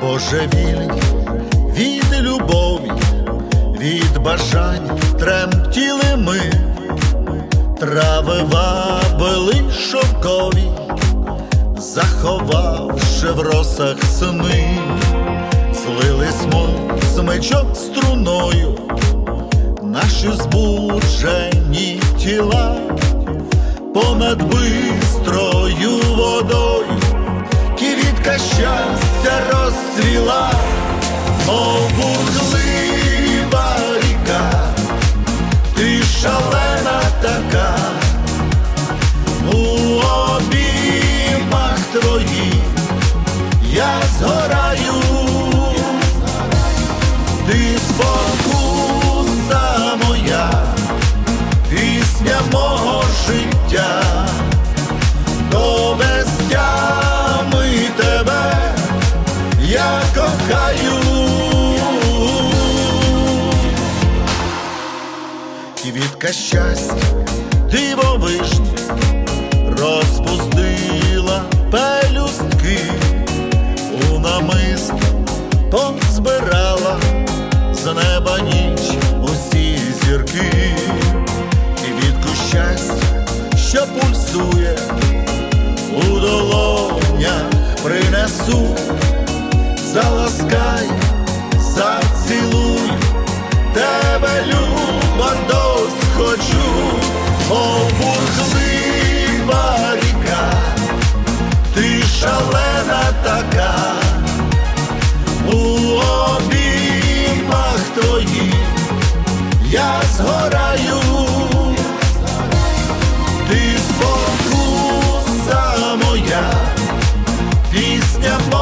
Божевільні від любові, від бажань тремтіли ми, трави вабили шовкові, заховавши в росах сни, злились мов смичок струною, наші збуджені тіла понад бистрою водою розцвіла, мов кохаю. Квітка щастя, дивовижні, розпустила пелюстки, у намист позбирала з неба ніч усі зірки, квітку щастя, що пульсує у долонях принесу, заласкай, зацілуй, тебе люба досхочу, О, бурхлива ріка, ти шалена така, у обіймах твоїх я згораю. Ти спокуса моя, пісня моя.